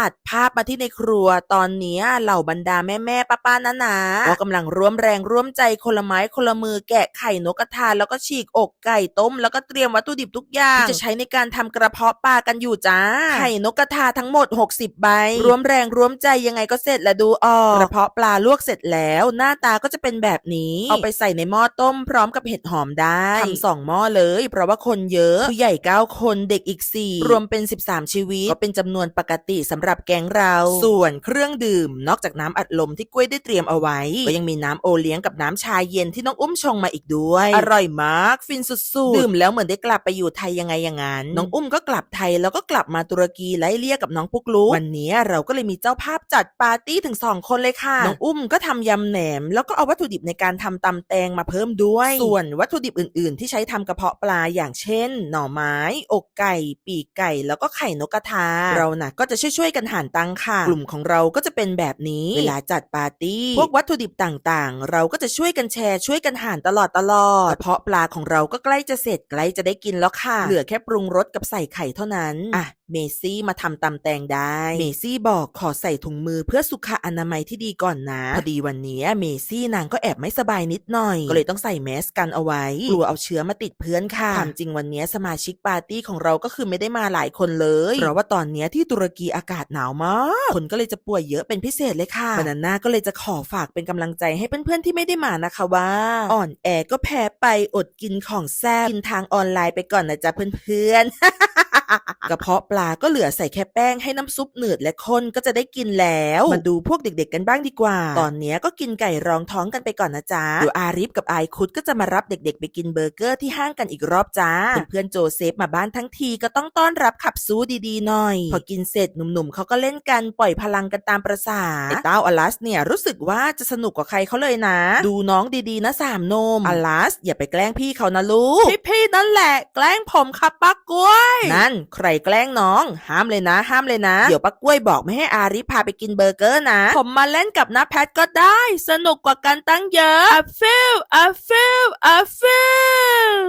ตัดภาพมาที่ในครัวตอนเนี้ยเหล่าบรรดาแม่แม่ป้าป้านานาก็กำลังร่วมแรงร่วมใจคนละไม้คนละมือแกะไข่นกกระทาแล้วก็ฉีกอกไก่ต้ม แล้วก็เตรียมวัตถุดิบทุกอย่างที่จะใช้ในการทำกระเพาะปลากันอยู่จ้าไข่นกกระทาทั้งหมด 60 ใบร่วมแรงร่วมใจยังไงก็เสร็จแล้วดูออกกระเพาะปลาลวกเสร็จแล้ว หน้าตาก็จะเป็นแบบนี้เอาไปใส่ในหม้อต้ม พร้อมกับเห็ดหอมได้ทำสองหม้อเลย เพราะว่าคนเยอะผู้ใหญ่9คนเด็กอีก4รวมเป็น 13 ชีวิตก็เป็นจำนวนปกติสำหรับแก๊งเรา ส่วนเครื่องดื่ม นอกจากน้ำอัดลมที่กล้วยได้เตรียมเอาไว้ ก็ยังมีน้ำโอเลี้ยงกับน้ำชาเย็นที่น้องอุ้มชงมาอีกด้วย อร่อยมาก ฟินสุดๆ ดื่มแล้วเหมือนได้กลับไปอยู่ไทยยังไงอย่างนั้น น้องอุ้มก็กลับไทยแล้วก็กลับมาตุรกีไล่เลี่ยกับน้องปุกลุกวันนี้เราก็เลยมีเจ้าภาพจัดปาร์ตี้ถึง2คนเลยค่ะ น้องอุ้มก็ทำยำแหนม แล้วก็เอาวัตถุดิบในการทำตำแตงมาเพิ่มด้วย ส่วนวัตถุดิบอื่น ๆ ที่ใช้ทำกระเพาะปลาอย่างเช่น หน่อไม้ อกไก่ ปีกไก่ แล้วก็ไข่นกกระทา เราน่ะก็จะช่วยๆกันหารตังค่ะ กลุ่มของเราก็จะเป็นแบบนี้ เวลาจัดปาร์ตี้ พวกวัตถุดิบต่างๆ เราก็จะช่วยกันแชร์ช่วยกันหารตลอดตลอดกระเพาะปลาของเราก็ใกล้จะเสร็จใกล้จะได้กินแล้วค่ะ เหลือแค่ปรุงรสกับใส่ไข่เท่านั้น อะเมซี่มาทำตำแตงได้ เมซี่บอกขอใส่ถุงมือเพื่อสุขอนามัยที่ดีก่อนนะ พอดีวันนี้เมซี่นางก็แอบไม่สบายนิดหน่อย ก็เลยต้องใส่แมสกันเอาไว้ กลัวเอาเชื้อมาติดเพื่อนค่ะความจริงวันนี้สมาชิกปาร์ตี้ของเราก็คือไม่ได้มาหลายคนเลย เพราะว่าตอนนี้ที่ตุรกีอากาศหนาวมากคนก็เลยจะป่วยเยอะเป็นพิเศษเลยค่ะบานาน่าก็เลยจะขอฝากเป็นกำลังใจให้เพื่อนๆที่ไม่ได้มานะคะว่า อ่อนแอก็แพ้ไปอดกินของแซ่บกินทางออนไลน์ไปก่อนนะจ๊ะเพื่อนๆ กระเพาะปลาก็เหลือใส่แค่แป้งให้น้ำซุปหนืดและข้นก็จะได้กินแล้ว มาดูพวกเด็กๆกันบ้างดีกว่า ตอนเนี้ยก็กินไก่รองท้องกันไปก่อนนะจ๊ะเดี๋ยวอาริฟกับไอคุดก็จะมารับเด็กๆ ไปกินเบอร์เกอร์ที่ห้างกันอีกรอบจ้าเพื่อนๆโจเซฟมาบ้านทั้งทีก็ต้องต้อนรับขับสู้ดีๆหน่อย พอกินเสร็จหนุ่มๆเขาก็เล่นกันปล่อยพลังกันตามประสาไอ้เต้าอลัสเนี่ยรู้สึกว่าจะสนุกกว่าใครเขาเลยนะ ดูน้องดีๆนะสามนมอลัสอย่าไปแกล้งพี่เขานะลูกพี่ๆนั่นแหละ แกล้งผมครับปักกล้วย นั่นใครแกล้งน้อง ห้ามเลยนะ ห้ามเลยนะ เดี๋ยวปักกล้วยบอกไม่ให้อาริพาไปกินเบอร์เกอร์นะ ผมมาเล่นกับน้าแพทก็ได้ สนุกกว่ากันตั้งเยอะ I feel I feel I feel